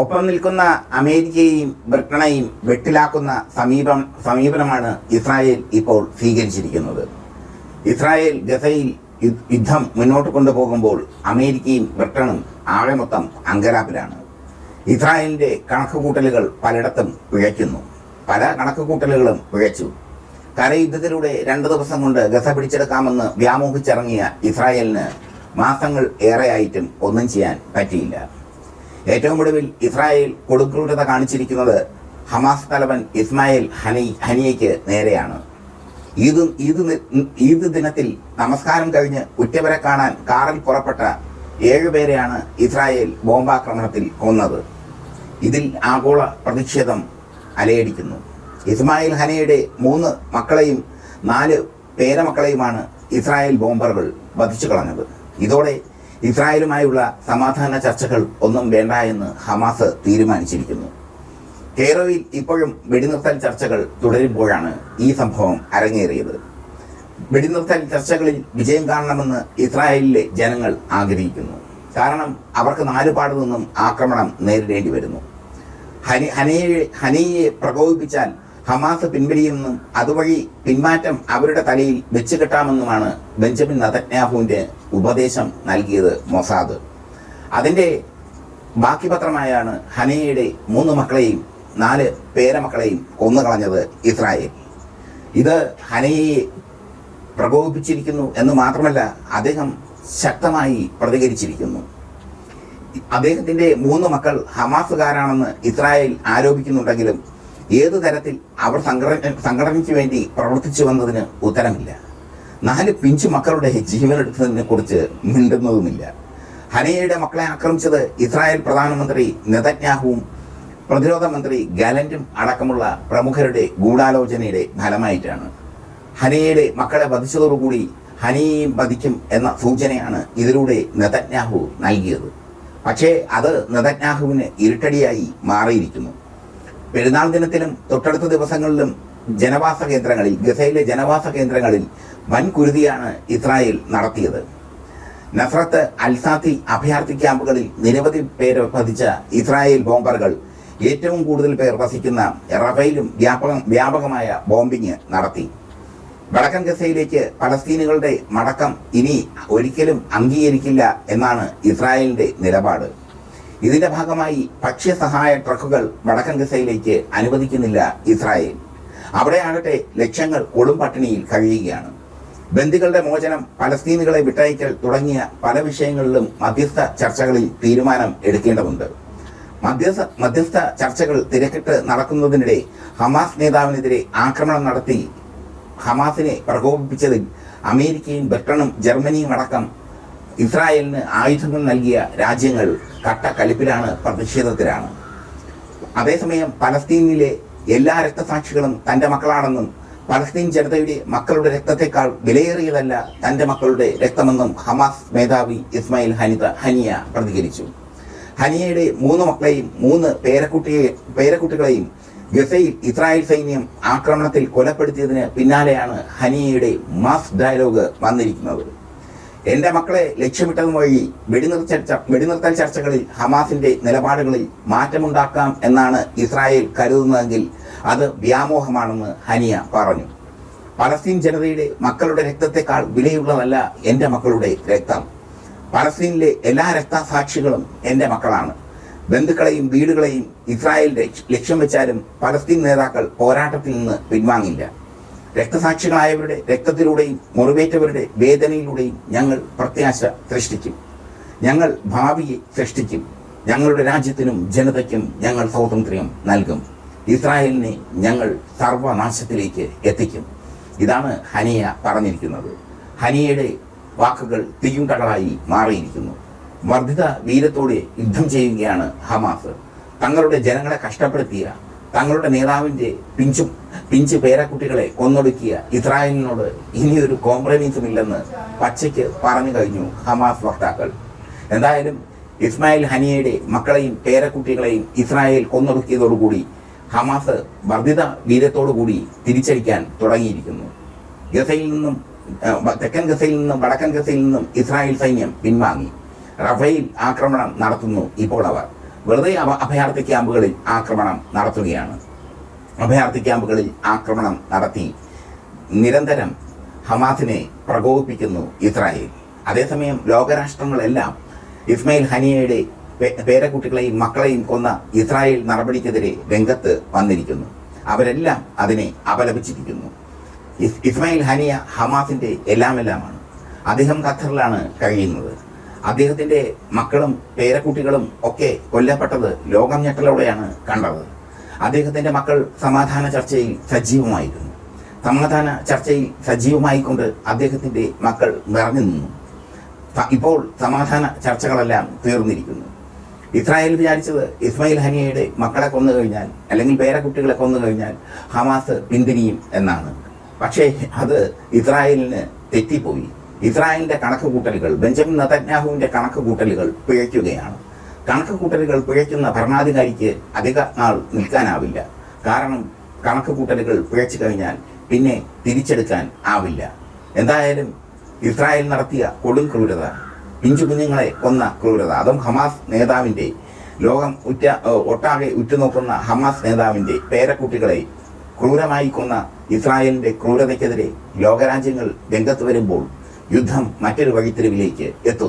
ഒപ്പം നിൽക്കുന്ന അമേരിക്കയെയും ബ്രിട്ടനെയും വെട്ടിലാക്കുന്ന സമീപം സമീപനമാണ് ഇസ്രായേൽ ഇപ്പോൾ സ്വീകരിച്ചിരിക്കുന്നത്. ഇസ്രായേൽ ഗസയിൽ യുദ്ധം മുന്നോട്ട് കൊണ്ടുപോകുമ്പോൾ അമേരിക്കയും ബ്രിട്ടനും ആകെ മൊത്തം അങ്കരാപ്പിലാണ് ഇസ്രായേലിന്റെ കണക്കുകൂട്ടലുകൾ പലയിടത്തും പിഴയ്ക്കുന്നു പല കണക്കുകൂട്ടലുകളും പിഴച്ചു കരയുദ്ധത്തിലൂടെ രണ്ട് ദിവസം കൊണ്ട് ഗസ പിടിച്ചെടുക്കാമെന്ന് വ്യാമോഹിച്ചിറങ്ങിയ ഇസ്രായേലിന് മാസങ്ങൾ ഏറെയായിട്ടും ഒന്നും ചെയ്യാൻ പറ്റിയില്ല. ഏറ്റവും ഒടുവിൽ ഇസ്രായേൽ കൊടുക്രൂരത കാണിച്ചിരിക്കുന്നത് ഹമാസ് തലവൻ ഇസ്മായിൽ ഹനി ഹനിയയ്ക്ക് നേരെയാണ്. ഈദ് ഈദ് ഈദ് ദിനത്തിൽ നമസ്കാരം കഴിഞ്ഞ് ഉറ്റവരെ കാണാൻ കാറിൽ പുറപ്പെട്ട ഏഴുപേരെയാണ് ഇസ്രായേൽ ബോംബാക്രമണത്തിൽ കൊന്നത്. ഇതിൽ ആഗോള പ്രതിഷേധം അലയടിക്കുന്നു. ഇസ്മായിൽ ഹനയുടെ മൂന്ന് മക്കളെയും നാല് പേരമക്കളെയുമാണ് ഇസ്രായേൽ ബോംബറുകൾ വധിച്ചു കളഞ്ഞത്. ഇതോടെ ഇസ്രായേലുമായുള്ള സമാധാന ചർച്ചകൾ ഒന്നും വേണ്ട എന്ന് ഹമാസ് തീരുമാനിച്ചിരിക്കുന്നു. കെയ്റോയിൽ ഇപ്പോഴും വെടിനിർത്തൽ ചർച്ചകൾ തുടരുമ്പോഴാണ് ഈ സംഭവം അരങ്ങേറിയത്. വെടിനിർത്തൽ ചർച്ചകളിൽ വിജയം കാണണമെന്ന് ഇസ്രായേലിലെ ജനങ്ങൾ ആഗ്രഹിക്കുന്നു. കാരണം അവർക്ക് നാലുപാടു നിന്നും ആക്രമണം നേരിടേണ്ടി വരുന്നു. ഹനി ഹനയെ ഹനയെ പ്രകോപിപ്പിച്ചാൽ ഹമാസ് പിൻവലിയെന്നും അതുവഴി പിന്മാറ്റം അവരുടെ തലയിൽ വെച്ച് കെട്ടാമെന്നുമാണ് ബെഞ്ചമിൻ നതന്യാഹുവിന്റെ ഉപദേശം നൽകിയത് മൊസാദ്. അതിന്റെ ബാക്കി പത്രമായാണ് ഹനയുടെ മൂന്ന് മക്കളെയും നാല് പേരമക്കളെയും കൊന്നുകളഞ്ഞത് ഇസ്രായേൽ. ഇത് ഹനയെ പ്രകോപിപ്പിച്ചിരിക്കുന്നു എന്ന് മാത്രമല്ല അദ്ദേഹം ശക്തമായി പ്രതികരിച്ചിരിക്കുന്നു. അദ്ദേഹത്തിന്റെ മൂന്ന് മക്കൾ ഹമാസുകാരാണെന്ന് ഇസ്രായേൽ ആരോപിക്കുന്നുണ്ടെങ്കിലും ഏതു തരത്തിൽ അവർ സംഘടന സംഘടനയ്ക്ക് വേണ്ടി പ്രവർത്തിച്ചു വന്നതിന് ഉത്തരമില്ല. നാല് പിഞ്ചു മക്കളുടെ ജീവനെടുത്തതിനെ കുറിച്ച് മിണ്ടുന്നതുമില്ല. ഹനയുടെ മക്കളെ ആക്രമിച്ചത് ഇസ്രായേൽ പ്രധാനമന്ത്രി നെതന്യാഹുവും പ്രതിരോധ മന്ത്രി ഗാലന്റും അടക്കമുള്ള പ്രമുഖരുടെ ഗൂഢാലോചനയുടെ ഫലമായിട്ടാണ്. ഹനയുടെ മക്കളെ വധിച്ചതോടുകൂടി ഹനിയെയും വധിക്കും എന്ന സൂചനയാണ് ഇതിലൂടെ നെതന്യാഹു നൽകിയത്. പക്ഷേ അത് നെതന്യാഹുവിന് ഇരുട്ടടിയായി മാറിയിരിക്കുന്നു. പെരുന്നാൾ ദിനത്തിലും തൊട്ടടുത്ത ദിവസങ്ങളിലും ജനവാസ കേന്ദ്രങ്ങളിൽ ഗസയിലെ ജനവാസ കേന്ദ്രങ്ങളിൽ വൻ കുരുതിയാണ് ഇസ്രായേൽ നടത്തിയത്. നഫ്രത്ത് അൽസാത്തി അഭയാർത്ഥി ക്യാമ്പുകളിൽ നിരവധി പേര് വധിച്ച ഇസ്രായേൽ ബോംബറുകൾ ഏറ്റവും കൂടുതൽ പേർ വസിക്കുന്ന റഫയിലും വ്യാപക വ്യാപകമായ ബോംബിങ് നടത്തി. വടക്കൻ ഗസയിലേക്ക് പലസ്തീനുകളുടെ മടക്കം ഇനി ഒരിക്കലും അംഗീകരിക്കില്ല എന്നാണ് ഇസ്രായേലിന്റെ നിലപാട്. ഇതിന്റെ ഭാഗമായി ഭക്ഷ്യസഹായ ട്രക്കുകൾ വടക്കൻ ഗസയിലേക്ക് അനുവദിക്കുന്നില്ല ഇസ്രായേൽ. അവിടെയാകട്ടെ ലക്ഷങ്ങൾ കൊടും പട്ടിണിയിൽ കഴിയുകയാണ് ബന്ദികളുടെ മോചനം പലസ്തീനുകളെ വിട്ടയക്കൽ തുടങ്ങിയ പല വിഷയങ്ങളിലും മധ്യസ്ഥ ചർച്ചകളിൽ തീരുമാനം എടുക്കേണ്ടതുണ്ട്. മധ്യസ്ഥ മധ്യസ്ഥ ചർച്ചകൾ തിരക്കിട്ട് നടക്കുന്നതിനിടെ ഹമാസ് നേതാവിനെതിരെ ആക്രമണം നടത്തി ഹമാസിനെ പ്രകോപിപ്പിച്ചതിൽ അമേരിക്കയും ബ്രിട്ടനും ജർമ്മനിയും അടക്കം ഇസ്രായേലിന് ആയുധങ്ങൾ നൽകിയ രാജ്യങ്ങൾ കട്ടക്കലിപ്പിലാണ് പ്രതിഷേധത്തിലാണ്. അതേസമയം പലസ്തീനിലെ എല്ലാ രക്തസാക്ഷികളും തന്റെ മക്കളാണെന്നും പലസ്തീൻ ജനതയുടെ മക്കളുടെ രക്തത്തെക്കാൾ വിലയേറിയതല്ല തന്റെ മക്കളുടെ രക്തമെന്നും ഹമാസ് മേധാവി ഇസ്മായിൽ ഹനിത ഹനിയ പ്രതികരിച്ചു. ഹനിയയുടെ മൂന്ന് മക്കളെയും മൂന്ന് പേരക്കുട്ടിയെ പേരക്കുട്ടികളെയും ഗസയിൽ ഇസ്രായേൽ സൈന്യം ആക്രമണത്തിൽ കൊലപ്പെടുത്തിയതിന് പിന്നാലെയാണ് ഹനിയയുടെ മാസ് ഡയലോഗ് വന്നിരിക്കുന്നത്. എന്റെ മക്കളെ ലക്ഷ്യമിട്ടത് വഴി വെടിനിർത്തൽ ചർച്ച വെടിനിർത്തൽ ചർച്ചകളിൽ ഹമാസിന്റെ നിലപാടുകളിൽ മാറ്റമുണ്ടാക്കാം എന്നാണ് ഇസ്രായേൽ കരുതുന്നതെങ്കിൽ അത് വ്യാമോഹമാണെന്ന് ഹനിയ പറഞ്ഞു. പലസ്തീൻ ജനതയുടെ മക്കളുടെ രക്തത്തെക്കാൾ വിലയുള്ളതല്ല എന്റെ മക്കളുടെ രക്തം. പലസ്തീനിലെ എല്ലാ രക്തസാക്ഷികളും എന്റെ മക്കളാണ്. ബന്ധുക്കളെയും വീടുകളെയും ഇസ്രായേൽ ലക്ഷ്യം വെച്ചാലും പലസ്തീൻ നേതാക്കൾ പോരാട്ടത്തിൽ നിന്ന് പിൻവാങ്ങില്ല. രക്തസാക്ഷികളായവരുടെ രക്തത്തിലൂടെയും മുറിവേറ്റവരുടെ വേദനയിലൂടെയും ഞങ്ങൾ പ്രത്യാശ സൃഷ്ടിക്കും. ഞങ്ങൾ ഭാവിയെ സൃഷ്ടിക്കും. ഞങ്ങളുടെ രാജ്യത്തിനും ജനതയ്ക്കും ഞങ്ങൾ സ്വാതന്ത്ര്യം നൽകും. ഇസ്രായേലിനെ ഞങ്ങൾ സർവനാശത്തിലേക്ക് എത്തിക്കും. ഇതാണ് ഹനിയ പറഞ്ഞിരിക്കുന്നത്. ഹനിയയുടെ വാക്കുകൾ തീയുണ്ടകളായി മാറിയിരിക്കുന്നു. വർദ്ധിത വീരത്തോടെ യുദ്ധം ചെയ്യുകയാണ് ഹമാസ്. തങ്ങളുടെ ജനങ്ങളെ കഷ്ടപ്പെടുത്തിയ തങ്ങളുടെ നേതാവിന്റെ പിഞ്ചു പിഞ്ച് പേരക്കുട്ടികളെ കൊന്നൊടുക്കിയ ഇസ്രായേലിനോട് ഇനിയൊരു കോംപ്രമൈസും ഇല്ലെന്ന് പച്ചയ്ക്ക് പറഞ്ഞു കഴിഞ്ഞു ഹമാസ് വക്താക്കൾ. എന്തായാലും ഇസ്മായിൽ ഹനിയയുടെ മക്കളെയും പേരക്കുട്ടികളെയും ഇസ്രായേൽ കൊന്നൊടുക്കിയതോടുകൂടി ഹമാസ് വർദ്ധിത വീര്യത്തോടുകൂടി തിരിച്ചടിക്കാൻ തുടങ്ങിയിരിക്കുന്നു. ഗസയിൽ നിന്നും തെക്കൻ ഗസയിൽ നിന്നും വടക്കൻ ഗസയിൽ നിന്നും ഇസ്രായേൽ സൈന്യം പിൻവാങ്ങി. റഫേൽ ആക്രമണം നടത്തുന്നു ഇപ്പോൾ അവർ. വെറുതെ അഭയാർത്ഥി ക്യാമ്പുകളിൽ ആക്രമണം നടത്തുകയാണ്. അഭയാർത്ഥി ക്യാമ്പുകളിൽ ആക്രമണം നടത്തി നിരന്തരം ഹമാസിനെ പ്രകോപിപ്പിക്കുന്നു ഇസ്രായേൽ. അതേസമയം ലോകരാഷ്ട്രങ്ങളെല്ലാം ഇസ്മയിൽ ഹനിയയുടെ പേരക്കുട്ടികളെയും മക്കളെയും കൊന്ന ഇസ്രായേൽ നടപടിക്കെതിരെ രംഗത്ത് വന്നിരിക്കുന്നു. അവരെല്ലാം അതിനെ അപലപിച്ചിരിക്കുന്നു. ഇസ്- ഇസ്മായിൽ ഹനിയ ഹമാസിന്റെ എല്ലാമെല്ലാമാണ്. അദ്ദേഹം ഖത്തറിലാണ് കഴിയുന്നത്. അദ്ദേഹത്തിന്റെ മക്കളും പേരക്കുട്ടികളും ഒക്കെ കൊല്ലപ്പെട്ടത് ലോകം ഞെട്ടലോടെയാണ് കണ്ടത്. അദ്ദേഹത്തിന്റെ മക്കൾ സമാധാന ചർച്ചയിൽ സജീവമായിരുന്നു. സമാധാന ചർച്ചയിൽ സജീവമായിക്കൊണ്ട് അദ്ദേഹത്തിന്റെ മക്കൾ നിറഞ്ഞു നിന്നു. ഇപ്പോൾ സമാധാന ചർച്ചകളെല്ലാം തീർന്നിരിക്കുന്നു. ഇസ്രായേൽ വിചാരിച്ചത് ഇസ്മായിൽ ഹനിയയുടെ മക്കളെ കൊന്നു കഴിഞ്ഞാൽ അല്ലെങ്കിൽ പേരക്കുട്ടികളെ കൊന്നു കഴിഞ്ഞാൽ ഹമാസ് പിന്തിരിയും എന്നാണ്. പക്ഷേ അത് ഇസ്രായേലിന് തെറ്റിപ്പോയി. ഇസ്രായേലിന്റെ കണക്ക് കൂട്ടലുകൾ ബെഞ്ചമിൻ നതന്യാഹുവിന്റെ കണക്ക് കൂട്ടലുകൾ പിഴയ്ക്കുകയാണ്. കണക്ക് കൂട്ടലുകൾ പിഴയ്ക്കുന്ന ഭരണാധികാരിക്ക് അധിക നാൾ നിൽക്കാനാവില്ല. കാരണം കണക്ക് കൂട്ടലുകൾ പിഴച്ചു കഴിഞ്ഞാൽ പിന്നെ തിരിച്ചെടുക്കാൻ ആവില്ല. എന്തായാലും ഇസ്രായേൽ നടത്തിയ കൊടും ക്രൂരത പിഞ്ചു കുഞ്ഞുങ്ങളെ കൊന്ന ക്രൂരത അതും ഹമാസ് നേതാവിന്റെ ലോകം ഉറ്റ ഒട്ടാകെ ഉറ്റുനോക്കുന്ന ഹമാസ് നേതാവിന്റെ പേരക്കുട്ടികളെ ക്രൂരമായി കൊന്ന ഇസ്രായേലിന്റെ ക്രൂരതയ്ക്കെതിരെ ലോകരാജ്യങ്ങൾ രംഗത്ത് വരുമ്പോൾ യുദ്ധം മറ്റൊരു വഴിത്തിരിവിലേക്ക് എത്തുന്നു.